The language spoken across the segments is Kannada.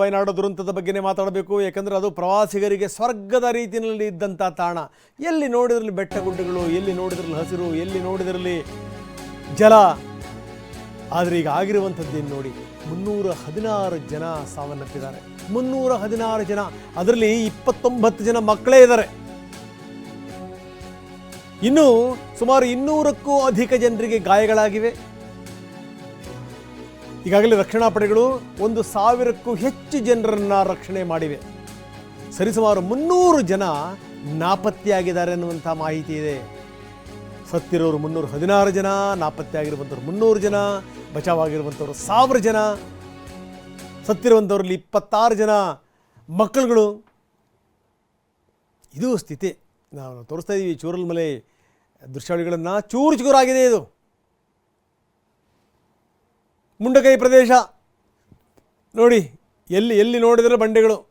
ವಯನಾಡು ದುರಂತದ ಬಗ್ಗೆನೇ ಮಾತಾಡಬೇಕು. ಯಾಕಂದರೆ ಅದು ಪ್ರವಾಸಿಗರಿಗೆ ಸ್ವರ್ಗದ ರೀತಿಯಲ್ಲಿ ಇದ್ದಂಥ ತಾಣ. ಎಲ್ಲಿ ನೋಡಿದ್ರಲ್ಲಿ ಬೆಟ್ಟ ಗುಡ್ಡಗಳು, ಎಲ್ಲಿ ನೋಡಿದ್ರಲ್ಲಿ ಹಸಿರು, ಎಲ್ಲಿ ನೋಡಿದ್ರಲ್ಲಿ ಜಲ. ಆದರೆ ಈಗ ಆಗಿರುವಂಥದ್ದೇನು ನೋಡಿ, ಮುನ್ನೂರ ಹದಿನಾರು ಜನ ಸಾವನ್ನಪ್ಪಿದ್ದಾರೆ. ಮುನ್ನೂರ ಹದಿನಾರು ಜನ, ಅದರಲ್ಲಿ ಇಪ್ಪತ್ತೊಂಬತ್ತು ಜನ ಮಕ್ಕಳೇ ಇದ್ದಾರೆ. ಇನ್ನು ಸುಮಾರು ಇನ್ನೂರಕ್ಕೂ ಅಧಿಕ ಜನರಿಗೆ ಗಾಯಗಳಾಗಿವೆ. ಈಗಾಗಲೇ ರಕ್ಷಣಾ ಪಡೆಗಳು ಒಂದು ಸಾವಿರಕ್ಕೂ ಹೆಚ್ಚು ಜನರನ್ನು ರಕ್ಷಣೆ ಮಾಡಿವೆ. ಸರಿಸುಮಾರು ಮುನ್ನೂರು ಜನ ನಾಪತ್ತೆಯಾಗಿದ್ದಾರೆ ಅನ್ನುವಂಥ ಮಾಹಿತಿ ಇದೆ. ಸತ್ತಿರೋರು ಮುನ್ನೂರು ಹದಿನಾರು ಜನ ನಾಪತ್ತೆ ಆಗಿರುವಂಥವ್ರು ಮುನ್ನೂರು ಜನ, ಬಚಾವಾಗಿರುವಂಥವ್ರು ಸಾವಿರ ಜನ, ಸತ್ತಿರುವಂಥವ್ರಲ್ಲಿ ಇಪ್ಪತ್ತಾರು ಜನ ಮಕ್ಕಳುಗಳು. ಇದು ಸ್ಥಿತಿ. ನಾವು ತೋರಿಸ್ತಾ ಇದ್ದೀವಿ ಚೂರಲ್ ಮಲೆ ದೃಶ್ಯಾವಳಿಗಳನ್ನು ಚೂರು ಚೂರಾಗಿದೆ ಇದು. ಮುಂಡಕೈ ಪ್ರದೇಶ. ನೋಡಿ, ಎಲ್ಲಿ ಎಲ್ಲಿ ನೋಡಿದರೆ ಬಂಡೆಗಳು.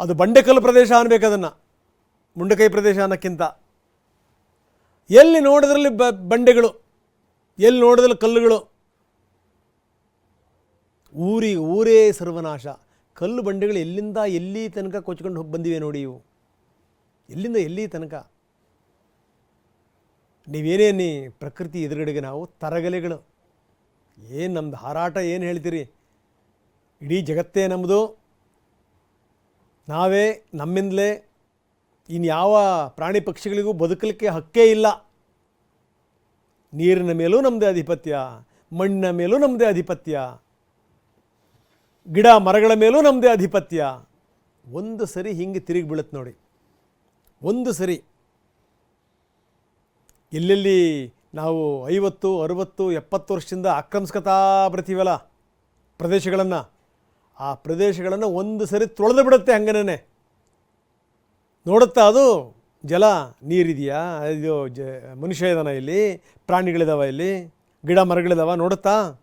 ಅದು ಬಂಡೆಕಲ್ಲು ಪ್ರದೇಶ ಅನ್ಬೇಕು ಅದನ್ನು. ಮುಂಡಕೈ ಪ್ರದೇಶ ಅನ್ನೋಕ್ಕಿಂತ. ಎಲ್ಲಿ ನೋಡಿದ್ರಲ್ಲಿ ಬ, ಬಂಡೆಗಳು. ಎಲ್ಲಿ ನೋಡಿದ್ರಲ್ಲಿ ಕಲ್ಲುಗಳು. ಊರಿಗೆ ಊರೇ ಸರ್ವನಾಶ. ಕಲ್ಲು ಬಂಡೆಗಳು ಎಲ್ಲಿಂದ, ಎಲ್ಲಿ ತನಕ ಕೊಚ್ಕೊಂಡು ಹೋಗಿ ಬಂದಿವೆ ನೋಡಿ ಇವು. ಎಲ್ಲಿಂದ, ಎಲ್ಲಿ ತನಕ. ನೀವೇನೇನಿ ಪ್ರಕೃತಿ ಎದುರುಗಡೆಗೆ ನಾವು ತರಗಲೆಗಳು? ಏನು ನಮ್ಮದು ಹಾರಾಟ ಏನು ಹೇಳ್ತೀರಿ? ಇಡೀ ಜಗತ್ತೇ ನಮ್ಮದು ನಾವೇ ನಮ್ಮಿಂದಲೇ ಇನ್ಯಾವ ಪ್ರಾಣಿ ಪಕ್ಷಿಗಳಿಗೂ ಬದುಕಲಿಕ್ಕೆ ಹಕ್ಕೇ ಇಲ್ಲ. ನೀರಿನ ಮೇಲೂ ನಮ್ಮದೇ ಆಧಿಪತ್ಯ ಮಣ್ಣಿನ ಮೇಲೂ ನಮ್ಮದೇ ಆಧಿಪತ್ಯ ಗಿಡ ಮರಗಳ ಮೇಲೂ ನಮ್ಮದೇ ಆಧಿಪತ್ಯ ಒಂದು ಸರಿ ಹಿಂಗೆ ತಿರುಗಿ ಬೀಳುತ್ತೆ ನೋಡಿ. ಒಂದು ಸರಿ. ಎಲ್ಲೆಲ್ಲಿ ನಾವು ಐವತ್ತು, ಅರುವತ್ತು, ಎಪ್ಪತ್ತು ವರ್ಷದಿಂದ ಆಕ್ರಮಿಸ್ಕತಾ ಬರ್ತೀವಲ್ಲ ಪ್ರದೇಶಗಳನ್ನು? ಆ ಪ್ರದೇಶಗಳನ್ನು ಒಂದು ಸರಿ ತೊಳೆದು ಬಿಡುತ್ತೆ ಹಂಗನೇ. ನೋಡುತ್ತಾ ಅದು ಜಲ, ನೀರಿದೆಯಾ? ಇದು ಜ, ಮನುಷ್ಯ ಇದಾನ ಇಲ್ಲಿ? ಪ್ರಾಣಿಗಳಿದಾವ ಇಲ್ಲಿ? ಗಿಡ ಮರಗಳಿದಾವ? ನೋಡುತ್ತಾ?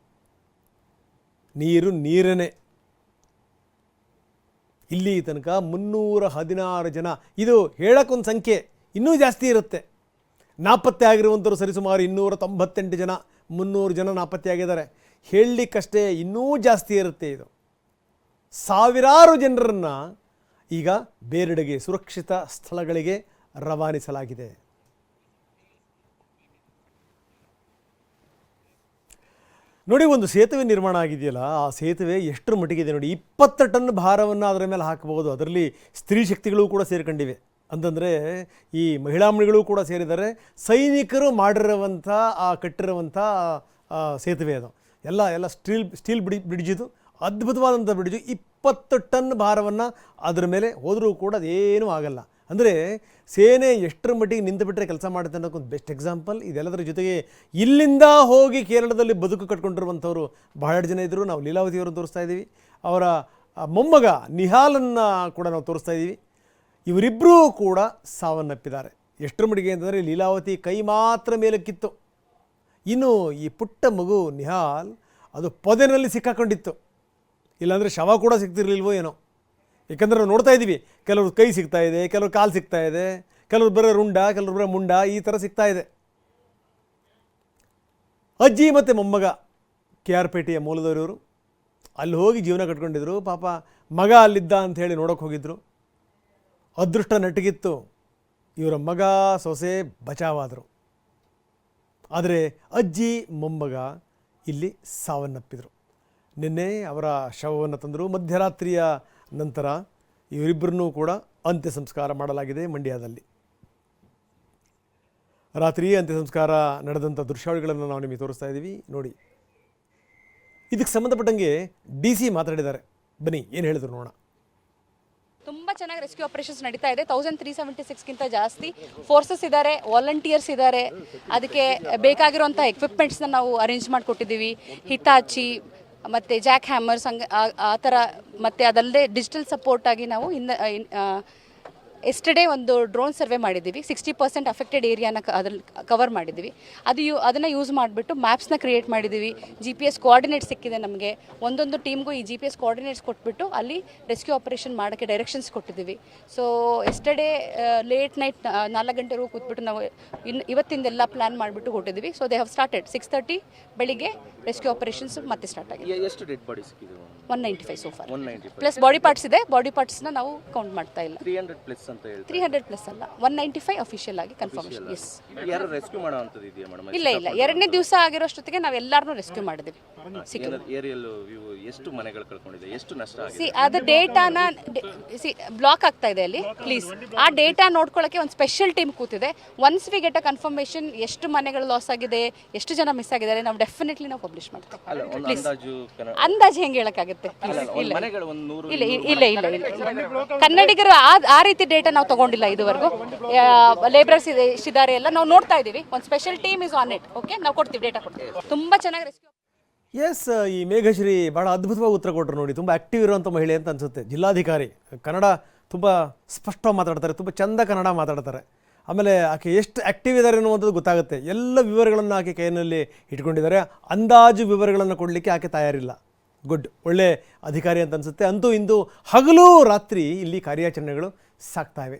ನೀರು ನೀರನೇ. ಇಲ್ಲಿ ತನಕ ಮುನ್ನೂರ ಹದಿನಾರು ಜನ. ಇದು ಹೇಳೋಕ್ಕೊಂದು ಸಂಖ್ಯೆ ಇನ್ನೂ ಜಾಸ್ತಿ ಇರುತ್ತೆ. ನಾಪತ್ತೆ ಆಗಿರುವಂಥವ್ರು ಸರಿಸುಮಾರು ಇನ್ನೂರ ತೊಂಬತ್ತೆಂಟು ಜನ, ಮುನ್ನೂರು ಜನ ನಾಪತ್ತೆ ಆಗಿದ್ದಾರೆ. ಹೇಳಲಿಕ್ಕಷ್ಟೇ ಇನ್ನೂ ಜಾಸ್ತಿ ಇರುತ್ತೆ ಇದು. ಸಾವಿರಾರು ಜನರನ್ನು ಈಗ ಬೇರೆಡೆಗೆ ಸುರಕ್ಷಿತ ಸ್ಥಳಗಳಿಗೆ ರವಾನಿಸಲಾಗಿದೆ. ನೋಡಿ, ಒಂದು ಸೇತುವೆ ನಿರ್ಮಾಣ ಆಗಿದೆಯಲ್ಲ, ಆ ಸೇತುವೆ ಎಷ್ಟರ ಮಟ್ಟಿಗಿದೆ ನೋಡಿ, ಇಪ್ಪತ್ತು ಟನ್ ಭಾರವನ್ನು ಅದರ ಮೇಲೆ ಹಾಕಬಹುದು. ಅದರಲ್ಲಿ ಸ್ತ್ರೀ ಶಕ್ತಿಗಳು ಕೂಡ ಸೇರ್ಕೊಂಡಿವೆ. ಅಂತಂದರೆ ಈ ಮಹಿಳಾ ಮಣಿಗಳು ಕೂಡ ಸೇರಿದ್ದಾರೆ. ಸೈನಿಕರು ಮಾಡಿರುವಂಥ, ಆ ಕಟ್ಟಿರುವಂಥ ಸೇತುವೆ ಅದು. ಎಲ್ಲ ಎಲ್ಲ ಸ್ಟೀಲ್ ಸ್ಟೀಲ್ ಬಿಡಿ ಬ್ರಿಡ್ಜ್ ಇದು. ಅದ್ಭುತವಾದಂಥ ಬ್ರಿಡ್ಜು. ಇಪ್ಪತ್ತು ಟನ್ ಭಾರವನ್ನು ಅದರ ಮೇಲೆ ಹೋದರೂ ಕೂಡ ಅದೇನೂ ಆಗಲ್ಲ. ಅಂದರೆ ಸೇನೆ ಎಷ್ಟರ ಮಟ್ಟಿಗೆ ನಿಂತುಬಿಟ್ರೆ ಕೆಲಸ ಮಾಡುತ್ತೆ ಅನ್ನೋಕ್ಕೊಂದು ಬೆಸ್ಟ್ ಎಕ್ಸಾಂಪಲ್. ಇದೆಲ್ಲದರ ಜೊತೆಗೆ ಇಲ್ಲಿಂದ ಹೋಗಿ ಕೇರಳದಲ್ಲಿ ಬದುಕು ಕಟ್ಕೊಂಡಿರುವಂಥವ್ರು ಬಹಳಷ್ಟು ಜನ ಇದ್ದರು. ನಾವು ಲೀಲಾವತಿಯವರನ್ನು ತೋರಿಸ್ತಾ ಇದ್ದೀವಿ. ಅವರ ಮೊಮ್ಮಗ ನಿಹಾಲನ್ನು ಕೂಡ ನಾವು ತೋರಿಸ್ತಾ ಇದ್ದೀವಿ. ಇವರಿಬ್ಬರೂ ಕೂಡ ಸಾವನ್ನಪ್ಪಿದ್ದಾರೆ. ಎಷ್ಟರ ಮಡಿಗೆ ಅಂತಂದರೆ ಲೀಲಾವತಿ ಕೈ ಮಾತ್ರ ಮೇಲಕ್ಕಿತ್ತು. ಇನ್ನು ಈ ಪುಟ್ಟ ಮಗು ನಿಹಾಲ್ ಅದು ಪೊದೆನಲ್ಲಿ ಸಿಕ್ಕಾಕೊಂಡಿತ್ತು. ಇಲ್ಲಾಂದರೆ ಶವ ಕೂಡ ಸಿಗ್ತಿರ್ಲಿಲ್ವೋ ಏನೋ. ಏಕೆಂದರೆ ನಾವು ನೋಡ್ತಾ ಇದ್ದೀವಿ, ಕೆಲವ್ರ ಕೈ ಸಿಗ್ತಾ ಇದೆ, ಕೆಲವ್ರ ಕಾಲು ಸಿಗ್ತಾ ಇದೆ, ಕೆಲವ್ರು ಬರೋ ರುಂಡ, ಕೆಲವ್ರು ಬರೋ ಮುಂಡ ಈ ಥರ ಸಿಗ್ತಾ ಇದೆ. ಅಜ್ಜಿ ಮತ್ತು ಮೊಮ್ಮಗ ಕೆ ಆರ್ ಪೇಟೆಯ ಮೂಲದವರಿವರು. ಅಲ್ಲಿ ಹೋಗಿ ಜೀವನ ಕಟ್ಕೊಂಡಿದ್ರು. ಪಾಪ ಮಗ ಅಲ್ಲಿದ್ದ ಅಂತ ಹೇಳಿ ನೋಡೋಕೆ ಹೋಗಿದ್ರು. ಅದೃಷ್ಟ ನಟಗಿತ್ತು. ಇವರ ಮಗ ಸೊಸೆ ಬಚಾವಾದರು. ಆದರೆ ಅಜ್ಜಿ ಮೊಮ್ಮಗ ಇಲ್ಲಿ ಸಾವನ್ನಪ್ಪಿದರು. ನಿನ್ನೆ ಅವರ ಶವವನ್ನು ತಂದರು ಮಧ್ಯರಾತ್ರಿಯ ನಂತರ ಇವರಿಬ್ಬರನ್ನೂ ಕೂಡ ಅಂತ್ಯ ಸಂಸ್ಕಾರ ಮಾಡಲಾಗಿದೆ ಮಂಡ್ಯದಲ್ಲಿ. ರಾತ್ರಿ ಅಂತ್ಯ ಸಂಸ್ಕಾರ ನಡೆದಂಥ ದೃಶ್ಯಾವಳಿಗಳನ್ನು ನಾವು ನಿಮಗೆ ತೋರಿಸ್ತಾ ಇದ್ದೀವಿ ನೋಡಿ. ಇದಕ್ಕೆ ಸಂಬಂಧಪಟ್ಟಂಗೆ ಡಿ ಸಿ ಮಾತಾಡಿದ್ದಾರೆ. ಬನ್ನಿ, ಏನು ಹೇಳಿದ್ರು ನೋಡೋಣ. ತುಂಬ ಚೆನ್ನಾಗಿ ರೆಸ್ಕ್ಯೂ ಆಪರೇಷನ್ಸ್ ನಡೀತಾ ಇದೆ. ತೌಸಂಡ್ ತ್ರೀ ಸೆವೆಂಟಿ ಸಿಕ್ಸ್ಗಿಂತ ಜಾಸ್ತಿ ಫೋರ್ಸಸ್ ಇದ್ದಾರೆ ವಾಲಂಟಿಯರ್ಸ್ ಇದ್ದಾರೆ. ಅದಕ್ಕೆ ಬೇಕಾಗಿರುವಂಥ ಎಕ್ವಿಪ್ಮೆಂಟ್ಸ್ನ ನಾವು ಅರೇಂಜ್ ಮಾಡಿಕೊಟ್ಟಿದ್ದೀವಿ. ಹಿತಾಚಿ ಮತ್ತು ಜಾಕ್ ಹ್ಯಾಮರ್ಸ್ ಹಂಗೆ ಆ- ಥರ ಮತ್ತು ಅದಲ್ಲದೆ ಡಿಜಿಟಲ್ ಸಪೋರ್ಟಾಗಿ ನಾವು ಇನ್ನ ಎಸ್ಟರ್ಡೇ ಒಂದು ಡ್ರೋನ್ ಸರ್ವೆ ಮಾಡಿದ್ದೀವಿ. ಸಿಕ್ಸ್ಟಿ ಪರ್ಸೆಂಟ್ ಅಫೆಕ್ಟೆಡ್ ಏರಿಯಾನ ಅದ್ರಲ್ಲಿ ಕವರ್ ಮಾಡಿದ್ದೀವಿ. ಅದು ಯೂ ಅದನ್ನು ಯೂಸ್ ಮಾಡಿಬಿಟ್ಟು ಮ್ಯಾಪ್ಸ್ನ ಕ್ರಿಯೇಟ್ ಮಾಡಿದ್ದೀವಿ. ಜಿ ಪಿ ಎಸ್ ಕೋಆರ್ಡಿನೇಟ್ಸ್ ಸಿಕ್ಕಿದೆ ನಮಗೆ. ಒಂದೊಂದು ಟೀಮ್ಗೂ ಈ ಜಿ ಪಿ ಎಸ್ ಕೋಆರ್ಡಿನೇಟ್ಸ್ ಕೊಟ್ಬಿಟ್ಟು ಅಲ್ಲಿ ರೆಸ್ಕ್ಯೂ ಆಪರೇಷನ್ ಮಾಡೋಕ್ಕೆ ಡೈರೆಕ್ಷನ್ಸ್ ಕೊಟ್ಟಿದ್ದೀವಿ. ಸೊ ಎಸ್ಟರ್ಡೇ ಲೇಟ್ ನೈಟ್ ನಾಲ್ಕು ಗಂಟೆವರೆಗೂ ಕೂತ್ಬಿಟ್ಟು ನಾವು ಇನ್ನು ಇವತ್ತಿಂದೆಲ್ಲ ಪ್ಲ್ಯಾನ್ ಮಾಡಿಬಿಟ್ಟು ಕೊಟ್ಟಿದ್ದೀವಿ so they have started six thirty ಬೆಳಿಗ್ಗೆ ರೆಸ್ಕ್ಯೂ ಆಪರೇಷನ್ಸ್ ಮತ್ತೆ ಸ್ಟಾರ್ಟ್ ಆಗಿದೆ. ಎಷ್ಟು ಡೆಡ್ ಬಾಡಿ ಸಿಕ್ಕಿದೆ? One ninety five so far one ninety plus body parts ಇದೆ. ಬಾಡಿ ಪಾರ್ಟ್ಸ್ನ ನಾವು ಕೌಂಟ್ ಮಾಡ್ತಾ ಇಲ್ಲ. ತ್ರೀ ಹಂಡ್ರೆಡ್ ಪ್ಲಸ್ ಅಂತ ಹೇಳ್ತಾರೆ. ತ್ರೀ ಹಂಡ್ರೆಡ್ ಪ್ಲಸ್ ಅಲ್ಲ. ಒನ್ ನೈಂಟಿ ಫೈವ್ ಅಫಿಷಿಯಲ್ ಆಗಿ. ಕನ್ಫರ್ಮೇಷನ್ ಎಸ್ ಯಾರು ರೆಸ್ಕ್ಯೂ ಮಾಡೋ ಅಂಥದ್ದು ಇದೆಯಾ ಮೇಡಮ್ ಇಲ್ಲ ಇಲ್ಲ. ಎರಡನೇ ದಿವಸ ಆಗಿರೋಷ್ಟೊತ್ತಿಗೆ ನಾವು ಎಲ್ಲಾರನ್ನೂ ರೆಸ್ಕ್ಯೂ ಮಾಡಿದ್ವಿ. ಸಿಕ್ಕಿದ್ರು ಏರಿಯಲ್ ವ್ಯೂ ಎಷ್ಟು ಮನೆಗಳು ಕಳ್ಕೊಂಡಿದೆ? ಎಷ್ಟು ನಷ್ಟ ಆಗಿದೆ? ಸಿ ಅದು ಡೇಟಾನ ಸಿ ಬ್ಲಾಕ್ ಆಗ್ತಾ ಇದೆ ಅಲ್ಲಿ ಪ್ಲೀಸ್ ಆ ಡೇಟಾ ನೋಡ್ಕೊಳ್ಳೋಕೆ ಒಂದು ಸ್ಪೆಷಲ್ ಟೀಮ್ ಕೂತಿದೆ. Once we get a confirmation ಎಷ್ಟು ಮನೆಗಳು ಲಾಸ್ ಆಗಿದೆ ಎಷ್ಟು ಜನ ಮಿಸ್ ಆಗಿದ್ದಾರೆ ನಾವು ಡೆಫಿನೆಟ್ಲಿ ನಾವು ಪಬ್ಲಿಷ್ ಮಾಡ್ತೇವೆ. ಅಂದಾಜು ಹೆಂಗೆ ಹೇಳಕ್ಕಾಗುತ್ತೆ? ಇಲ್ಲ. ಮನೆಗಳು ಒಂದು ನೂರು ಇಲ್ಲ ಇಲ್ಲ ಇಲ್ಲ ಇಲ್ಲ. ಇಲ್ಲ ಕನ್ನಡಿಗರು ಆ ಆ ರೀತಿ ಡೇಟಾ ನಾವು ತಗೊಂಡಿಲ್ಲ ಇದುವರೆಗೂ. ಲೇಬರರ್ಸ್ ಇದೆ ಎಷ್ಟಿದ್ದಾರೆ ಎಲ್ಲ ನಾವು ನೋಡ್ತಾ ಇದ್ದೀವಿ. ಒಂದು special team is on it okay ನಾವು ಕೊಡ್ತೀವಿ ಡೇಟಾ ಕೊಡ್ತೀವಿ. ತುಂಬ ಚೆನ್ನಾಗಿ ಎಸ್ ಈ ಮೇಘಶ್ರೀ ಭಾಳ ಅದ್ಭುತವಾಗಿ ಉತ್ತರ ಕೊಟ್ಟರು ನೋಡಿ. ತುಂಬ ಆಕ್ಟಿವ್ ಇರುವಂಥ ಮಹಿಳೆ ಅಂತ ಅನಿಸುತ್ತೆ. ಜಿಲ್ಲಾಧಿಕಾರಿ, ಕನ್ನಡ ತುಂಬ ಸ್ಪಷ್ಟವಾಗಿ ಮಾತಾಡ್ತಾರೆ, ತುಂಬ ಚಂದ ಕನ್ನಡ ಮಾತಾಡ್ತಾರೆ. ಆಮೇಲೆ ಆಕೆ ಎಷ್ಟು ಆ್ಯಕ್ಟಿವ್ ಇದ್ದಾರೆ ಅನ್ನುವಂಥದ್ದು ಗೊತ್ತಾಗುತ್ತೆ. ಎಲ್ಲ ವಿವರಗಳನ್ನು ಆಕೆ ಕೈಯಲ್ಲಿ ಇಟ್ಕೊಂಡಿದ್ದಾರೆ. ಅಂದಾಜು ವಿವರಗಳನ್ನು ಕೊಡಲಿಕ್ಕೆ ಆಕೆ ತಯಾರಿಲ್ಲ. ಗುಡ್ ಒಳ್ಳೆ ಅಧಿಕಾರಿ ಅಂತ ಅನಿಸುತ್ತೆ. ಅಂತೂ ಇಂದು ಹಗಲು ರಾತ್ರಿ ಇಲ್ಲಿ ಕಾರ್ಯಾಚರಣೆಗಳು ಸಾಕ್ತಾಯಿವೆ